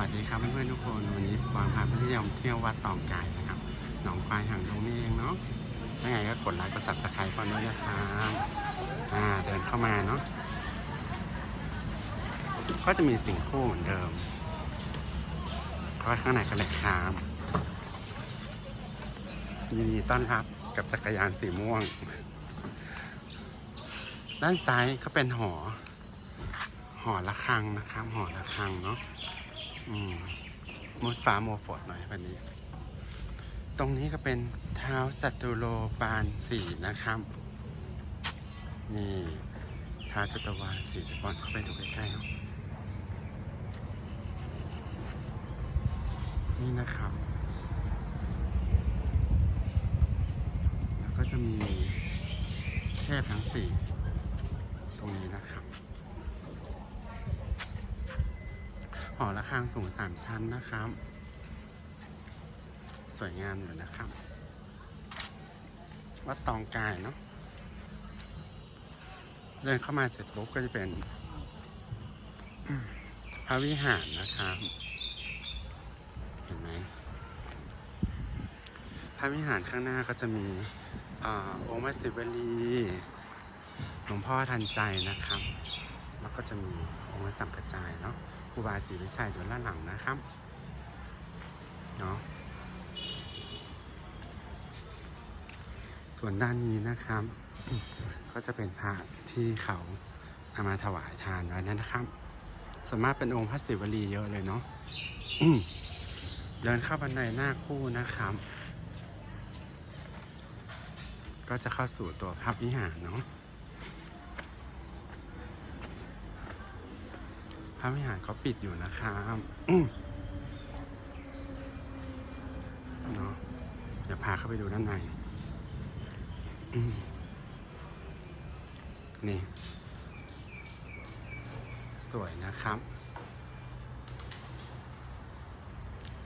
วัสดีครับเพื่อนๆทุกคนวันนี้วางพาเพื่อนๆเที่ยววัดตองกายนะครับหนองควายห่างดงนี่เองเนาะถ้าไงก็กดไลค์กด subscribe ก่อนด้วยนะครับอ่าเดินเข้ามาเนาะก็จะมีสิ่งคู่เหมือนเดิมเข้าไปข้างในกันเลยครับยินดีต้อนรับกับจักรยานสีม่วง ด้านซ้ายก็เป็นหอ หอระฆังนะครับ หอระฆังเนาะ มุดฟ้าโมฝดหน่อยวันนี้ ตรงนี้ก็เป็นเท้าจัตุโลบาลสี่นะครับนี่เท้าจัตุวาสี่จะก่อนเข้าไปดูใกล้ๆเนาะนี่นะครับ แล้วก็จะมีเทพทั้งสี่ตรงนี้นะครับ หอระฆังสูงสามชั้นนะครับ สวยงามอยู่นะครับ วัดตองกายเนาะเดินเข้ามาเสร็จปุ๊บก็จะเป็น พระวิหารนะครับ เห็นไหมพระวิหารข้างหน้าก็จะมีอาองค์พระศิวลีหลวงพ่อทันใจนะครับ แล้วก็จะมีองค์สังกระจายเนาะ รูบาศรีวิชัยอยู่ด้านหลังนะครับเนาะส่วนด้านนี้นะครับ ก็จะเป็นพระที่เขาเอามาถวายทานไว้นะครับส่วนมากเป็นองค์พระศิวลีเยอะเลยเนาะเดินเข้าบันไดหน้าคู่นะครับ ก็จะเข้าสู่ตัวพระวิหารเนาะ พระวิหารก็ปิดอยู่นะครับเนาะเดี๋ยวพาเข้าไปดูด้านในนี่ สวยนะครับ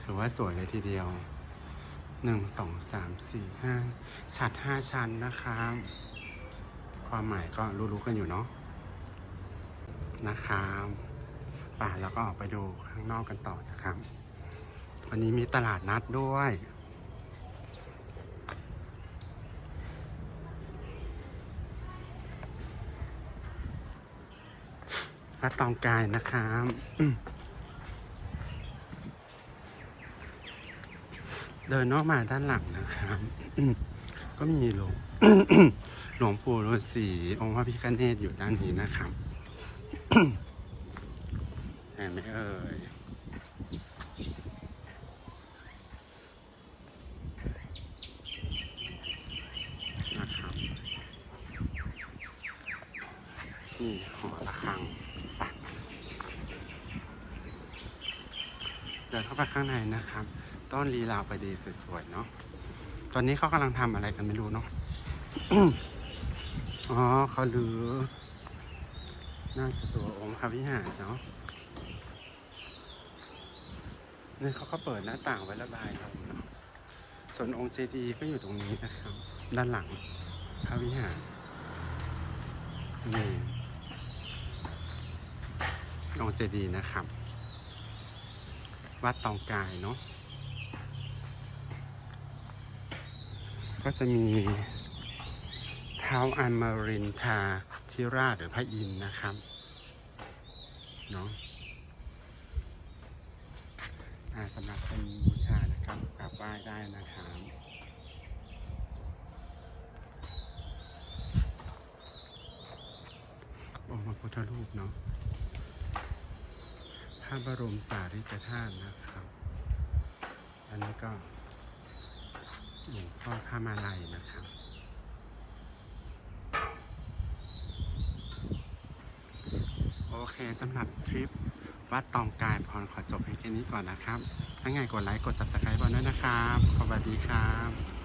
ถือว่าสวยเลยทีเดียวหนึ่งสองสามสี่ห้าฉัดห้าชั้นนะครับ ความหมายก็รู้ๆกันอยู่เนาะนะครับ ป่าแล้วก็ออกไปดูข้างนอกกันต่อนะครับ วันนี้มีตลาดนัดด้วยวัดตองกายนะครับเดินนอกมาด้านหลังนะครับ ก็มีหลวงหลวงปู่ฤาษีองค์พระพิฆเนศอยู่ด้านนี้นะครับ ห็นไหมเอ่ยนะครับนี่หอระฆังไปเดินเข้าไปข้างในนะครับ ต้นลีลาวไปดีสวยๆเนาะตอนนี้เขากำลังทำอะไรกันไม่รู้เนาะอ๋อเขาลือน่าจะตัวองค์พระวิหารเนาะ นี่เขาก็เปิดหน้าต่างไว้ระบายลมนะส่วนองค์เจดีย์ก็อยู่ตรงนี้นะครับ ด้านหลังพระวิหารนี่องค์เจดีย์นะครับ วัดตองกายเนาะก็จะมีเท้าอันมารินทาธิราชหรือพระอินทร์นะครับเนาะ สำหรับเป็นบูชานะครับกราบไหว้ได้นะครับองค์พระพุทธรูปเนาะพระบรมสารีริกธาตุนะครับ อันนี้ก็หลวงพ่อพระมาลัยนะครับโอเคสำหรับทริป วัดตองกายพรขอจบเพียงแค่นี้ก่อนนะครับ ถ้าไงกดไลค์กด subscribe บอลด้วยนะครับ สวัสดีครับ